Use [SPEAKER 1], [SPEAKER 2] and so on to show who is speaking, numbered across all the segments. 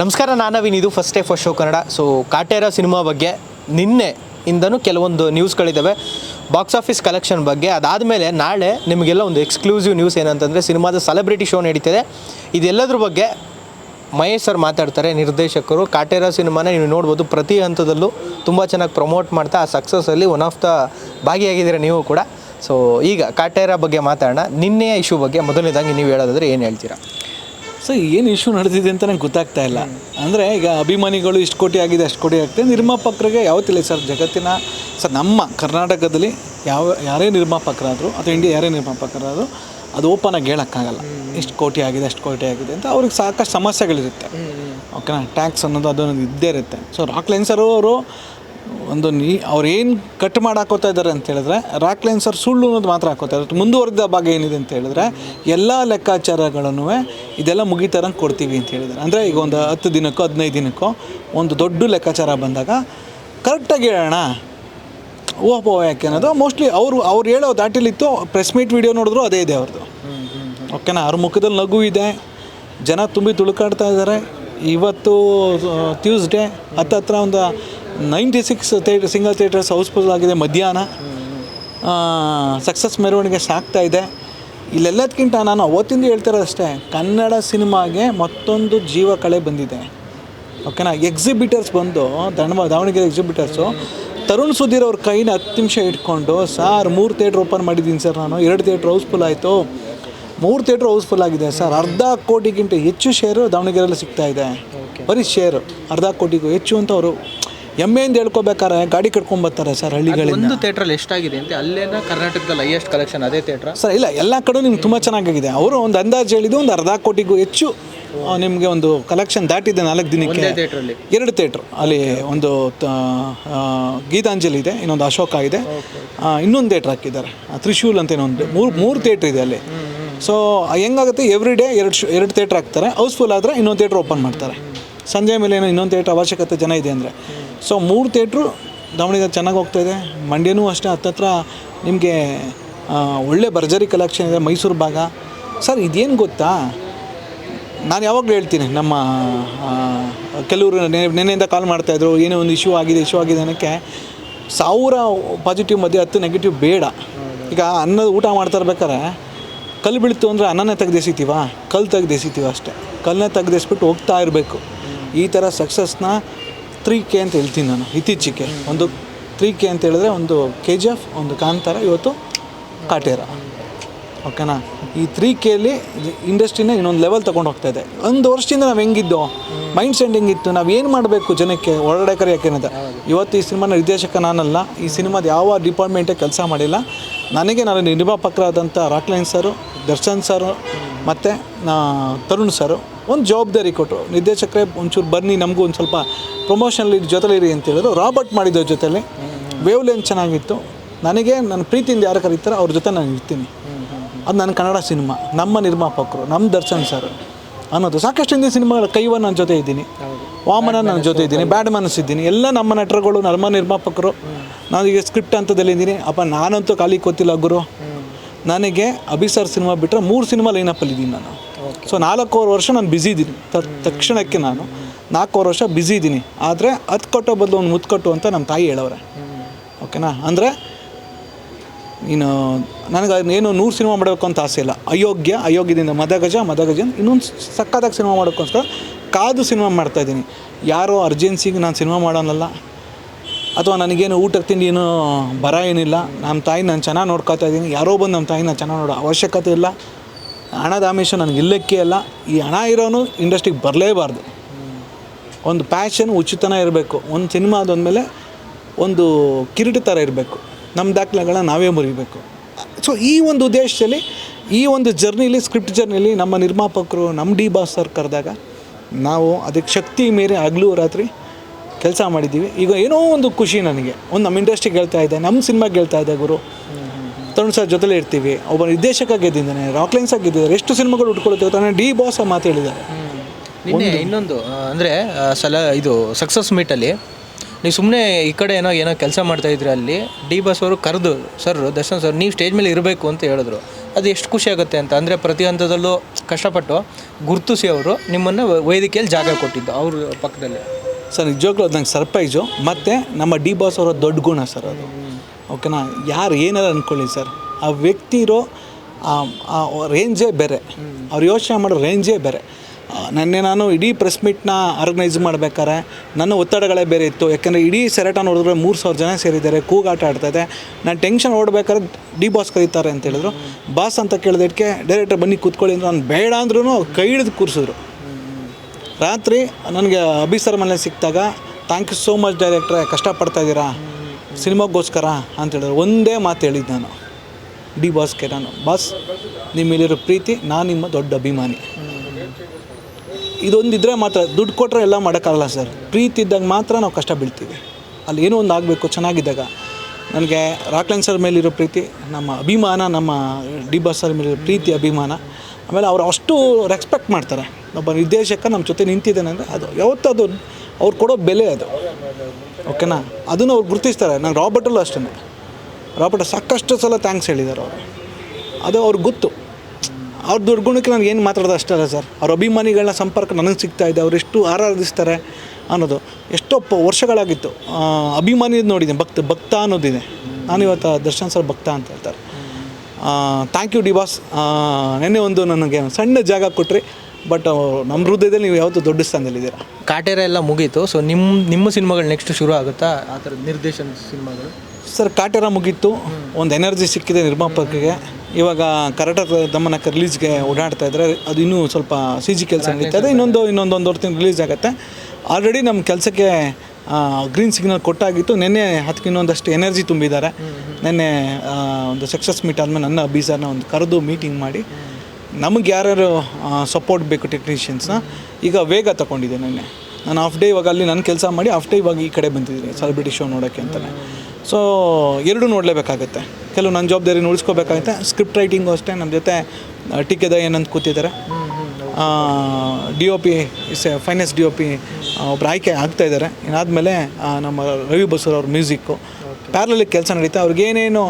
[SPEAKER 1] ನಮಸ್ಕಾರ, ನಾನು ನವೀನ್ ಇದು first day first show Kannada. So Kaatera cinema ಬಗ್ಗೆ ನಿನ್ನೆ ಇಂದನೂ ಕೆಲವೊಂದು ನ್ಯೂಸ್ಗಳಿದ್ದಾವೆ ಬಾಕ್ಸ್ ಆಫೀಸ್ ಕಲೆಕ್ಷನ್ ಬಗ್ಗೆ. ಅದಾದಮೇಲೆ ನಾಳೆ ನಿಮಗೆಲ್ಲ ಒಂದು ಎಕ್ಸ್ಕ್ಲೂಸಿವ್ ನ್ಯೂಸ್ ಏನಂತಂದರೆ ಸಿನಿಮಾದ ಸೆಲೆಬ್ರಿಟಿ ಶೋ ನಡೀತಿದೆ. ಇದೆಲ್ಲದ್ರ ಬಗ್ಗೆ ಮಹೇಶ್ ಸರ್ ಮಾತಾಡ್ತಾರೆ, ನಿರ್ದೇಶಕರು. ಕಾಟೇರ ಸಿನಿಮಾನ ನೀವು ನೋಡ್ಬೋದು. ಪ್ರತಿ ಹಂತದಲ್ಲೂ ತುಂಬ ಚೆನ್ನಾಗಿ ಪ್ರಮೋಟ್ ಮಾಡ್ತಾ, ಆ ಸಕ್ಸಸ್ಸಲ್ಲಿ ಒನ್ ಆಫ್ ದ ಭಾಗಿಯಾಗಿದ್ದೀರ ನೀವು ಕೂಡ. ಸೊ ಈಗ ಕಾಟೇರ ಬಗ್ಗೆ ಮಾತಾಡೋಣ. ನಿನ್ನೆಯ ಇಶ್ಯೂ ಬಗ್ಗೆ ಮೊದಲನೇದಾಗಿ ನೀವು ಹೇಳೋದಾದರೆ ಏನು ಹೇಳ್ತೀರಾ?
[SPEAKER 2] ಸೊ ಏನು ಇಶ್ಯೂ ನಡೆದಿದೆ ಅಂತ ನಂಗೆ ಗೊತ್ತಾಗ್ತಾ ಇಲ್ಲ. ಅಂದರೆ ಈಗ ಅಭಿಮಾನಿಗಳು ಇಷ್ಟು ಕೋಟಿ ಆಗಿದೆ ಅಷ್ಟು ಕೋಟಿ ಆಗ್ತದೆ. ನಿರ್ಮಾಪಕರಿಗೆ ಯಾವತ್ತಿಲ್ಲ ಸರ್. ಜಗತ್ತಿನ ಸರ್ ನಮ್ಮ ಕರ್ನಾಟಕದಲ್ಲಿ ಯಾವ ಯಾರೇ ನಿರ್ಮಾಪಕರಾದರು ಅಥವಾ ಇಂಡಿಯಾ ಯಾರೇ ನಿರ್ಮಾಪಕರಾದರೂ ಅದು ಓಪನ್ ಆಗಿ ಹೇಳೋಕ್ಕಾಗಲ್ಲ. ಇಷ್ಟು ಕೋಟಿ ಆಗಿದೆ ಅಷ್ಟು ಕೋಟಿ ಆಗಿದೆ ಅಂತ ಅವ್ರಿಗೆ ಸಾಕಷ್ಟು ಸಮಸ್ಯೆಗಳಿರುತ್ತೆ. ಓಕೆನಾ ಟ್ಯಾಕ್ಸ್ ಅನ್ನೋದು ಅದೊಂದು ಇದ್ದೇ ಇರುತ್ತೆ. ಸೊ ರಾಕ್ ಲೆನ್ಸರು ಅವರು ಒಂದು ನೀ ಅವ್ರೇನು ಕಟ್ ಮಾಡಿ ಹಾಕೋತಾ ಇದ್ದಾರೆ ಅಂತ ಹೇಳಿದ್ರೆ ರಾಕ್ ಲೆನ್ಸರ್ ಸುಳ್ಳು ಅನ್ನೋದು ಮಾತ್ರ ಹಾಕೋತಾ ಮುಂದುವರೆದ ಭಾಗ ಏನಿದೆ ಅಂತ ಹೇಳಿದ್ರೆ, ಎಲ್ಲ ಲೆಕ್ಕಾಚಾರಗಳನ್ನು ಇದೆಲ್ಲ ಮುಗಿತಾರಂಗೆ ಕೊಡ್ತೀವಿ ಅಂತ ಹೇಳಿದ್ದಾರೆ ಅಂದರೆ ಈಗ ಒಂದು ಹತ್ತು ದಿನಕ್ಕೋ, ಹದಿನೈದು ದಿನಕ್ಕೋ ಒಂದು ದೊಡ್ಡ ಲೆಕ್ಕಾಚಾರ ಬಂದಾಗ ಕರೆಕ್ಟಾಗಿ ಹೇಳೋಣ. ಓಹೋ ಯಾಕೆ ಅನ್ನೋದು ಮೋಸ್ಟ್ಲಿ ಅವರು, ಅವ್ರು ಹೇಳೋ ದಾಟಿಲಿತ್ತು ಪ್ರೆಸ್ ಮೀಟ್ ವಿಡಿಯೋ ನೋಡಿದ್ರು ಅದೇ ಇದೆ ಅವ್ರದ್ದು ಓಕೆನಾ ಅವ್ರ ಮುಖದಲ್ಲಿ ನಗು ಇದೆ, ಜನ ತುಂಬಿ ತುಳುಕಾಡ್ತಾ ಇದ್ದಾರೆ ಇವತ್ತು ಟ್ಯೂಸ್ಡೇ ಹತ್ತತ್ರ ಒಂದು ninety six theatre single theatres housefull ಆಗಿದೆ ಮಧ್ಯಾಹ್ನ. ಸಕ್ಸಸ್ ಮೆರವಣಿಗೆ ಸಾಕ್ತಾ ಇದೆ. ಇಲ್ಲೆಲ್ಲದಕ್ಕಿಂತ ನಾನು ಅವತ್ತಿಂದ ಹೇಳ್ತಿರೋದಷ್ಟೇ ಕನ್ನಡ ಸಿನಿಮಾಗೆ ಮತ್ತೊಂದು ಜೀವ ಕಳೆ ಬಂದಿದೆ. ಓಕೆನಾ ಎಕ್ಸಿಬಿಟರ್ಸ್ ಬಂದು ಧನ್ವ ದಾವಣಗೆರೆ ಎಕ್ಸಿಬಿಟರ್ಸು ತರುಣ್ ಸುಧೀರ್ ಅವ್ರ ಕೈನ ಹತ್ತು ನಿಮಿಷ ಇಟ್ಕೊಂಡು ಸಾರ್ ಮೂರು ಥಿಯೇಟ್ರ್ ಓಪನ್ ಮಾಡಿದ್ದೀನಿ ಸರ್ ನಾನು ಎರಡು ಥಿಯೇಟ್ರ್ ಹೌಸ್ಫುಲ್ ಆಯಿತು. ಮೂರು ಥಿಯೇಟ್ರ್ ಹೌಸ್ಫುಲ್ ಆಗಿದೆ ಸರ್ ಅರ್ಧ ಕೋಟಿಗಿಂತ ಹೆಚ್ಚು ಶೇರು ದಾವಣಗೆರೆಯಲ್ಲಿ ಸಿಗ್ತಾ ಇದೆ. ಬರೀ ಶೇರು ಅರ್ಧ ಕೋಟಿಗೂ ಹೆಚ್ಚು ಅಂತ ಅವರು ಹೆಮ್ಮೆಯಿಂದ ಹೇಳ್ಕೊಬೇಕಾರೆ ಗಾಡಿ ಕಟ್ಕೊಂಡ್ ಬರ್ತಾರೆ ಸರ್ ಹಳ್ಳಿಗಳಿಂದ.
[SPEAKER 1] ಒಂದು ಥಿಯೇಟ್ರಲ್ಲಿ ಎಷ್ಟಾಗಿದೆ ಅಂತ ಅಲ್ಲೇನ ಕರ್ನಾಟಕದಲ್ಲಿ ಹೈಯೆಸ್ಟ್ ಕಲೆಕ್ಷನ್ ಅದೇ ಥಿಯೇಟ್ರ
[SPEAKER 2] ಸರ್ ಇಲ್ಲ ಎಲ್ಲ ಕಡೆ ನಿಮ್ಗೆ ತುಂಬ ಚೆನ್ನಾಗಿದೆ ಅವರು ಒಂದು ಅಂದಾಜು ಹೇಳಿದ್ದು ಒಂದು ಅರ್ಧ ಕೋಟಿಗೂ ಹೆಚ್ಚು ನಿಮಗೆ ಒಂದು ಕಲೆಕ್ಷನ್ ದಾಟಿದೆ ನಾಲ್ಕು ದಿನಕ್ಕೆ. ಎರಡು ಥಿಯೇಟ್ರ್ ಅಲ್ಲಿ ಒಂದು ಗೀತಾಂಜಲಿ ಇದೆ ಇನ್ನೊಂದು ಅಶೋಕ ಇದೆ. ಇನ್ನೊಂದು ಥಿಯೇಟ್ರ್ ಹಾಕಿದ್ದಾರೆ. ತ್ರಿಶೂಲ್ ಅಂತ ಒಂದು ಮೂರು ಮೂರು ಥಿಯೇಟ್ರ್ ಇದೆ ಅಲ್ಲಿ. ಸೊ ಹೆಂಗಾಗುತ್ತೆ ಎವ್ರಿ ಡೇ ಎರಡು ಶೋ ಎರಡು ಥಿಯೇಟ್ರ್ ಹಾಕ್ತಾರೆ. ಹೌಸ್ಫುಲ್ ಆದರೆ ಇನ್ನೊಂದು ಥಿಯೇಟ್ರ್ ಓಪನ್ ಮಾಡ್ತಾರೆ. ಸಂಜೆ ಮೇಲೆ ಏನೋ ಇನ್ನೊಂದು ಥಿಯೇಟ್ರ್ ಅವಶ್ಯಕತೆ ಜನ ಇದೆ ಅಂದರೆ. ಸೊ ಮೂರು ಥಿಯೇಟ್ರು ದಾವಣಗೆರೆ ಚೆನ್ನಾಗಿ ಹೋಗ್ತಾ ಇದೆ. ಮಂಡ್ಯನೂ ಅಷ್ಟೇ, ಹತ್ತತ್ರ ನಿಮಗೆ ಒಳ್ಳೆ ಭರ್ಜರಿ ಕಲೆಕ್ಷನ್ ಇದೆ, ಮೈಸೂರು ಭಾಗ. ಸರ್ ಇದೇನು ಗೊತ್ತಾ? ನಾನು ಯಾವಾಗಲೂ ಹೇಳ್ತೀನಿ, ನಮ್ಮ ಕೆಲವರು ನೆನೆಯಿಂದ ಕಾಲ್ ಮಾಡ್ತಾಯಿದ್ರು ಏನೋ ಒಂದು ಇಶ್ಯೂ ಆಗಿದೆ ಇಶ್ಯೂ ಆಗಿದೆ ಅನ್ನೋಕ್ಕೆ. ಸಾವಿರ ಪಾಸಿಟಿವ್ ಮಧ್ಯೆ ಹತ್ತು ನೆಗೆಟಿವ್ ಬೇಡ. ಈಗ ಅನ್ನ ಊಟ ಮಾಡ್ತಾ ಇರ್ಬೇಕಾರೆ ಕಲ್ಲು ಬೀಳ್ತು ಅಂದರೆ ಅನ್ನನೇ ತೆಗ್ದೆಸಿತೀವ ಕಲ್ಲು ತೆಗ್ದೆಸಿತೀವ ಅಷ್ಟೇ. ಕಲ್ಲನ್ನ ತೆಗ್ದೆಸ್ಬಿಟ್ಟು ಹೋಗ್ತಾ ಇರಬೇಕು. ಈ ಥರ ಸಕ್ಸಸ್ನ ತ್ರೀ ಕೆ ಅಂತ ಹೇಳ್ತೀನಿ ನಾನು ಇತ್ತೀಚೆಗೆ. ಒಂದು ತ್ರೀ ಕೆ ಅಂತ ಹೇಳಿದ್ರೆ ಒಂದು ಕೆ ಜಿ ಎಫ್ ಒಂದು ಕಾಂತಾರ, ಇವತ್ತು ಕಾಟೇರ. ಓಕೆನಾ? ಈ ತ್ರೀ ಕೆಲಿ ಇಂಡಸ್ಟ್ರಿನ ಇನ್ನೊಂದು ಲೆವೆಲ್ ತೊಗೊಂಡು ಹೋಗ್ತಾ ಇದೆ. ಒಂದು ವರ್ಷದಿಂದ ನಾವು ಹೆಂಗಿದ್ದು ಮೈಂಡ್ ಸೆಟ್ ಹೆಂಗಿತ್ತು, ನಾವು ಏನು ಮಾಡಬೇಕು ಜನಕ್ಕೆ, ಹೊರಗಡೆ ಕರೆಯೋಕೆ ಅನ್ನೋದು ಇವತ್ತು ಈ ಸಿನಿಮಾ ನಿರ್ದೇಶಕ ನಾನಲ್ಲ, ಈ ಸಿನಿಮಾದ ಯಾವ ಡಿಪಾರ್ಟ್ಮೆಂಟೇ ಕೆಲಸ ಮಾಡಿಲ್ಲ. ನನಗೆ ನಾನು ನಿರ್ಮಾಪಕರಾದಂಥ ರಾಕ್ಲೈನ್ ಸರು, ದರ್ಶನ್ ಸರು, ಮತ್ತು ತರುಣ್ ಸರು. ಒಂದು ಜವಾಬ್ದಾರಿ ಕೊಟ್ಟರು. ನಿರ್ದೇಶಕರೇ ಒಂಚೂರು ಬನ್ನಿ ನಮಗೂ ಒಂದು ಸ್ವಲ್ಪ ಪ್ರಮೋಷನಲ್ಲಿ ಜೊತೆಲಿರಿ ಅಂತ ಹೇಳಿದ್ರು. ರಾಬರ್ಟ್ ಮಾಡಿದ ಜೊತೆಲಿ ವೇವ್ ಲೆನ್ ಚೆನ್ನಾಗಿತ್ತು. ನನಗೆ ನನ್ನ ಪ್ರೀತಿಯಿಂದ ಯಾರು ಕರೀತಾರೋ ಅವ್ರ ಜೊತೆ ನಾನು ಇರ್ತೀನಿ. ಅದು ನನ್ನ ಕನ್ನಡ ಸಿನಿಮಾ ನಮ್ಮ ನಿರ್ಮಾಪಕರು ನಮ್ಮ ದರ್ಶನ್ ಸರ್ ಅನ್ನೋದು. ಸಾಕಷ್ಟು ಹಿಂದಿ ಸಿನಿಮಾಗಳ ಕೈವ ನನ್ನ ಜೊತೆ ಇದ್ದೀನಿ. ವಾಮನ ನನ್ನ ಜೊತೆ ಇದ್ದೀನಿ ಬ್ಯಾಡ್ ಮನಸ್ ಇದ್ದೀನಿ ಎಲ್ಲ ನಮ್ಮ ನಟರುಗಳು ನಮ್ಮ ನಿರ್ಮಾಪಕರು. ನಾನು ಈಗ ಸ್ಕ್ರಿಪ್ಟ್ ಹಂತದಲ್ಲಿದ್ದೀನಿ ಅಪ್ಪ ನಾನಂತೂ ಖಾಲಿ ಗೊತ್ತಿಲ್ಲ ಗುರು. ನನಗೆ ಅಭಿಸರ್ ಸಿನಿಮಾ ಬಿಟ್ಟರೆ ಮೂರು ಸಿನಿಮಾ ಲೈನಪ್ಪಲ್ಲಿದ್ದೀನಿ ನಾನು. ಸೊ ನಾಲ್ಕೂವರೆ ವರ್ಷ ನಾನು ಬ್ಯುಸಿ ಇದ್ದೀನಿ. ತಕ್ಷಣಕ್ಕೆ ನಾನು ನಾಲ್ಕೂವರೆ ವರ್ಷ ಬ್ಯುಸಿ ಇದ್ದೀನಿ. ಆದರೆ ಹತ್ತು ಕೊಟ್ಟೋ ಬದಲು ಒಂದು ಮುತ್ತು ಕೊಟ್ಟು ಅಂತ ನಮ್ಮ ತಾಯಿ ಹೇಳವ್ರೆ. ಓಕೆನಾ ಅಂದರೆ ನೀನು ನನಗೆ ಏನು ನೂರು ಸಿನಿಮಾ ಮಾಡಬೇಕು ಅಂತ ಆಸೆ ಇಲ್ಲ. ಅಯೋಗ್ಯ, ಅಯೋಗ್ಯದಿಂದ ಮದಗಜ ಮದಗಜ ಇನ್ನೊಂದು ಸಕ್ಕತ್ತಾಗಿ ಸಿನಿಮಾ ಮಾಡೋಕ್ಕೋಸ್ಕರ ಕಾದು ಸಿನಿಮಾ ಮಾಡ್ತಾಯಿದ್ದೀನಿ ಯಾರೋ ಅರ್ಜೆನ್ಸಿಗೆ ನಾನು ಸಿನಿಮಾ ಮಾಡೋನಲ್ಲ. ಅಥವಾ ನನಗೇನು ಊಟಕ್ಕೆ ತಿಂಡಿ ಏನೂ ಬರ ಏನಿಲ್ಲ. ನಮ್ಮ ತಾಯಿ ನಾನು ಚೆನ್ನಾಗಿ ನೋಡ್ಕೊತಾ ಇದ್ದೀನಿ. ಯಾರೋ ಬಂದು ನಮ್ಮ ತಾಯಿನ ಚೆನ್ನಾಗಿ ನೋಡೋ ಅವಶ್ಯಕತೆ ಇಲ್ಲ. ಹಣದ ಆಮಿಷ ನನಗೆ ಇಲ್ಲಕ್ಕೆ ಅಲ್ಲ, ಈ ಹಣ ಇರೋನು ಇಂಡಸ್ಟ್ರಿಗೆ ಬರಲೇಬಾರ್ದು. ಒಂದು ಪ್ಯಾಷನ್ ಉಚಿತನ ಇರಬೇಕು, ಒಂದು ಸಿನಿಮಾ ಮೇಲೆ ಒಂದು ಕಿರೀಟ ಥರ ಇರಬೇಕು ನಮ್ಮ ದಾಖಲೆಗಳನ್ನ ನಾವೇ ಮುರಿಬೇಕು. ಸೊ ಈ ಒಂದು ಉದ್ದೇಶದಲ್ಲಿ, ಈ ಒಂದು ಜರ್ನಿಲಿ ಸ್ಕ್ರಿಪ್ಟ್ ಜರ್ನಿಲಿ ನಮ್ಮ ನಿರ್ಮಾಪಕರು ನಮ್ಮ ಡಿ ಬಾಸ್ ಸರ್ ಕರೆದಾಗ ನಾವು ಅದಕ್ಕೆ ಶಕ್ತಿ ಮೀರಿ ಹಗಲು ರಾತ್ರಿ ಕೆಲಸ ಮಾಡಿದ್ದೀವಿ. ಈಗ ಏನೋ ಒಂದು ಖುಷಿ ನನಗೆ. ಒಂದು ನಮ್ಮ ಇಂಡಸ್ಟ್ರಿಗೆ ಹೇಳ್ತಾ ಇದೆ ನಮ್ಮ ಸಿನಿಮಾಗೆ ಹೇಳ್ತಾ ಇದೆ ಗುರು. ತರುಣ್ ಸರ್ ಜೊತೆಲೇ ಇರ್ತೀವಿ. ಒಬ್ಬ ನಿರ್ದೇಶಕ ಗೆದ್ದಿದ್ದಾನೆ ರಾಕ್ಲೈನ್ಸ್ ಆಗಿ ಗೆದ್ದಿದ್ದಾರೆ ಎಷ್ಟು ಸಿನಿಮಾಗಳು ಉಟ್ಕೊಳ್ತೇವೆ ತಾನೇ ಡಿ ಬಾಸ್ ಮಾತು ಹೇಳಿದ್ದಾರೆ.
[SPEAKER 1] ನಿನ್ನೆ ಇನ್ನೊಂದು ಅಂದರೆ ಸಲ ಇದು ಸಕ್ಸಸ್ ಮೀಟಲ್ಲಿ ನೀವು ಸುಮ್ಮನೆ ಈ ಕಡೆ ಏನೋ ಏನೋ ಕೆಲಸ ಮಾಡ್ತಾ ಇದ್ರಿ ಅಲ್ಲಿ ಡಿ ಬಾಸ್ ಅವರು ಕರೆದು ಸರ್ ದರ್ಶನ್ ಸರ್ ನೀವು ಸ್ಟೇಜ್ ಮೇಲೆ ಇರಬೇಕು ಅಂತ ಹೇಳಿದ್ರು. ಅದು ಎಷ್ಟು ಖುಷಿ ಆಗುತ್ತೆ ಅಂತ ಅಂದರೆ ಪ್ರತಿ ಹಂತದಲ್ಲೂ ಕಷ್ಟಪಟ್ಟು ಗುರುತಿಸಿ ಅವರು ನಿಮ್ಮನ್ನು ವೇದಿಕೆಯಲ್ಲಿ ಜಾಗ ಕೊಟ್ಟಿದ್ದು ಅವ್ರ ಪಕ್ಕದಲ್ಲಿ.
[SPEAKER 2] ಸರ್ ನಿಜವಾಗ್ಲೂ ಅದು ನಂಗೆ ಸರ್ಪ್ರೈಸು. ಮತ್ತು ನಮ್ಮ ಡಿ ಬಾಸ್ ಅವರ ದೊಡ್ಡ ಗುಣ ಸರ್ ಅದು. ಓಕೆನಾ? ಯಾರು ಏನಾರು ಅಂದ್ಕೊಳ್ಳಿ ಸರ್. ಆ ವ್ಯಕ್ತಿ ಇರೋ ರೇಂಜೇ ಬೇರೆ. ಅವ್ರು ಯೋಚನೆ ಮಾಡೋ ರೇಂಜೇ ಬೇರೆ. ನೆನ್ನೆ ನಾನು ಇಡೀ ಪ್ರೆಸ್ ಮೀಟ್ನ ಆರ್ಗನೈಸ್ ಮಾಡ್ಬೇಕಾದ್ರೆ ನನ್ನ ಒತ್ತಡಗಳೇ ಬೇರೆ ಇತ್ತು. ಯಾಕೆಂದರೆ ಇಡೀ ಸೆರೆಟ ನೋಡಿದ್ರೆ ಮೂರು ಸಾವಿರ ಜನ ಸೇರಿದ್ದಾರೆ, ಕೂಗಾಟ ಆಡ್ತಾಯಿದೆ ನಾನು ಟೆನ್ಷನ್ ಓಡಬೇಕಾದ್ರೆ ಡಿ ಬಾಸ್ ಕರೀತಾರೆ ಅಂತ ಹೇಳಿದ್ರು. ಬಾಸ್ ಅಂತ ಕೇಳಿದಕ್ಕೆ ಡೈರೆಕ್ಟರ್ ಬನ್ನಿ ಕೂತ್ಕೊಳ್ಳಿ ಅಂದ್ರೆ. ನಾನು ಬೇಡ ಅಂದ್ರೂ ಕೈ ಹಿಡಿದು ಕೂರಿಸಿದ್ರು. ರಾತ್ರಿ ನನಗೆ ಅಭಿ ಸರ್ ಮನೆ ಸಿಕ್ಕಿದಾಗ ಥ್ಯಾಂಕ್ ಯು ಸೋ ಮಚ್ ಡೈರೆಕ್ಟ್ರೆ ಕಷ್ಟಪಡ್ತಾ ಇದ್ದೀರಾ? ಸಿನಿಮಾಗೋಸ್ಕರ ಅಂತ ಹೇಳಿದ್ರು. ಒಂದೇ ಮಾತು ಹೇಳಿದ್ದು ನಾನು. ಡಿ ಬಾಸ್ಗೆ ನಾನು. ಬಾಸ್ ನಿಮ್ಮಲ್ಲಿರೋ ಪ್ರೀತಿ, ನಾನು ನಿಮ್ಮ ದೊಡ್ಡ ಅಭಿಮಾನಿ. ಇದೊಂದಿದ್ರೆ ಮಾತ್ರ, ದುಡ್ಡು ಕೊಟ್ಟರೆ ಎಲ್ಲ ಮಾಡೋಕ್ಕಾಗಲ್ಲ ಸರ್. ಪ್ರೀತಿ ಇದ್ದಾಗ ಮಾತ್ರ ನಾವು ಕಷ್ಟ ಬೀಳ್ತೀವಿ. ಅಲ್ಲಿ ಏನೋ ಒಂದು ಆಗಬೇಕು, ಚೆನ್ನಾಗಿದ್ದಾಗ. ನನಗೆ ರಾಕ್ಲೈನ್ ಸರ್ ಮೇಲಿರೋ ಪ್ರೀತಿ, ನಮ್ಮ ಅಭಿಮಾನ, ನಮ್ಮ ಡಿ ಬಾಸ್ ಸರ್ ಮೇಲಿರೋ ಪ್ರೀತಿ, ಅಭಿಮಾನ. ಆಮೇಲೆ ಅವರು ಅಷ್ಟು ರೆಸ್ಪೆಕ್ಟ್ ಮಾಡ್ತಾರೆ. ಒಬ್ಬ ನಿರ್ದೇಶಕ ನಮ್ಮ ಜೊತೆ ನಿಂತಿದ್ದಾನೆ ಅಂದರೆ ಅದು ಯಾವತ್ತದು ಅವ್ರು ಕೊಡೋ ಬೆಲೆ ಅದು. ಓಕೆನಾ ಅದನ್ನು ಅವ್ರು ಗುರುತಿಸ್ತಾರೆ. ನಾನು ರಾಬರ್ಟಲ್ಲೂ ಅಷ್ಟೇ ರಾಬರ್ಟ್ ಸಾಕಷ್ಟು ಸಲ ಥ್ಯಾಂಕ್ಸ್ ಹೇಳಿದ್ದಾರೆ ಅವರು. ಅದು ಅವ್ರ ಗೊತ್ತು. ಅವ್ರ ದುರ್ಗುಣಕ್ಕೆ ನಾನು ಏನು ಮಾತಾಡೋದು ಅಷ್ಟೇ ಅಲ್ಲ ಸರ್. ಅವ್ರ ಅಭಿಮಾನಿಗಳನ್ನ ಸಂಪರ್ಕ ನನಗೆ ಸಿಗ್ತಾ ಇದೆ. ಅವ್ರು ಎಷ್ಟು ಆರಾಧಿಸ್ತಾರೆ ಅನ್ನೋದು. ಎಷ್ಟೋ ವರ್ಷಗಳಾಗಿತ್ತು. ಅಭಿಮಾನಿ ನೋಡಿದ್ದೀನಿ. ಭಕ್ತ ಭಕ್ತ ಅನ್ನೋದಿದೆ. ನಾನು ಇವತ್ತು ದರ್ಶನ್ ಸರ್ ಭಕ್ತ ಅಂತ ಹೇಳ್ತಾರೆ. ಥ್ಯಾಂಕ್ ಯು ಡಿ ಬಾಸ್ ನೆನ್ನೆ ಒಂದು ನನಗೆ ಸಣ್ಣ ಜಾಗ ಕೊಟ್ಟ್ರಿ ಬಟ್ ನಮ್ಮ ಹೃದಯದಲ್ಲಿ ನೀವು ಯಾವತ್ತೂ ದೊಡ್ಡ ಸ್ಥಾನದಲ್ಲಿದ್ದೀರಾ?
[SPEAKER 1] ಕಾಟೇರ ಎಲ್ಲ ಮುಗೀತು. ಸೊ ನಿಮ್ಮ ನಿಮ್ಮ ಸಿನಿಮಾಗಳು ನೆಕ್ಸ್ಟ್ ಶುರು ಆಗುತ್ತಾ? ಆ ಥರದ ನಿರ್ದೇಶನ ಸಿನಿಮಾಗಳು.
[SPEAKER 2] ಸರ್ ಕಾಟೇರ ಮುಗೀತು. ಒಂದು ಎನರ್ಜಿ ಸಿಕ್ಕಿದೆ ನಿರ್ಮಾಪಕಿಗೆ ಇವಾಗ ಕರಾಟ ದಮ್ಮನಕ್ಕೆ ರಿಲೀಸ್ಗೆ ಓಡಾಡ್ತಾ ಇದ್ದಾರೆ ಅದು ಇನ್ನೂ ಸ್ವಲ್ಪ ಸಿ ಜಿ ಕೆಲಸ ನಡೀತಾ ಇದೆ. ಇನ್ನೊಂದು ಇನ್ನೊಂದು ಒಂದು ತಿಂಗಳು ರಿಲೀಸ್ ಆಗುತ್ತೆ. ಆಲ್ರೆಡಿ ನಮ್ಮ ಕೆಲಸಕ್ಕೆ ಗ್ರೀನ್ ಸಿಗ್ನಲ್ ಕೊಟ್ಟಾಗಿತ್ತು. ನಿನ್ನೆ ಅದಕ್ಕೆ ಇನ್ನೊಂದಷ್ಟು ಎನರ್ಜಿ ತುಂಬಿದ್ದಾರೆ. ನಿನ್ನೆ ಒಂದು ಸಕ್ಸಸ್ ಮೀಟ್ ಆದಮೇಲೆ ನನ್ನ ಬೀಸರ್ನ ಒಂದು ಕರೆದು ಮೀಟಿಂಗ್ ಮಾಡಿ. ನಮಗೆ ಯಾರ್ಯಾರು ಸಪೋರ್ಟ್ ಬೇಕು ಟೆಕ್ನಿಷಿಯನ್ಸ್ನ ಈಗ ವೇಗ ತಗೊಂಡಿದ್ದೆ ನೆನ್ನೆ. ನಾನು ಆಫ್ ಡೇ ಇವಾಗ ಅಲ್ಲಿ ನನ್ನ ಕೆಲಸ ಮಾಡಿ ಆಫ್ ಡೇ ಇವಾಗ ಈ ಕಡೆ ಬಂದಿದ್ದೀನಿ ಸೆಲೆಬ್ರಿಟಿ ಶೋ ನೋಡೋಕ್ಕೆ ಅಂತಲೇ ಸೊ ಎರಡೂ ನೋಡಲೇಬೇಕಾಗತ್ತೆ. ಕೆಲವು ನನ್ನ ಜವಾಬ್ದಾರಿನ ಉಳಿಸ್ಕೋಬೇಕಾಗುತ್ತೆ. ಸ್ಕ್ರಿಪ್ಟ್ ರೈಟಿಂಗು ಅಷ್ಟೇ ನಮ್ಮ ಜೊತೆ ಟಿಕೆದ ಏನಂತ ಕೂತಿದ್ದಾರೆ. D O P is finance D O P ಒಬ್ರು ಆಯ್ಕೆ ಆಗ್ತಾ ಇದ್ದಾರೆ. ಇನ್ನಾದಮೇಲೆ ನಮ್ಮ ರವಿ ಬಸೂರ್ ಅವ್ರ ಮ್ಯೂಸಿಕ್ಕು ಪ್ಯಾರಲಲ್ಲಿ ಕೆಲಸ ನಡೀತಾ ಅವ್ರಿಗೇನೇನು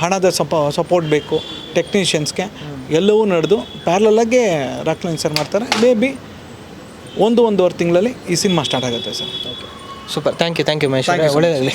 [SPEAKER 2] ಹಣದ ಸಪ ಸಪೋರ್ಟ್ ಬೇಕು ಟೆಕ್ನಿಷಿಯನ್ಸ್ಗೆ ಎಲ್ಲವೂ ನಡೆದು ಪ್ಯಾರಲಾಗೆ ರಾಕ್ಲೈನ್ ಸರ್ ಮಾಡ್ತಾರೆ. ಮೇ ಬಿ ಒಂದು ಒಂದೂವರೆ ತಿಂಗಳಲ್ಲಿ ಈ ಸಿನಿಮಾ ಸ್ಟಾರ್ಟ್ ಆಗುತ್ತೆ sir okay
[SPEAKER 1] super thank you thank you Mahesh ಒಳ್ಳೆಯದಲ್ಲಿ ಒಳ್ಳೆಯದಾಗಲಿ.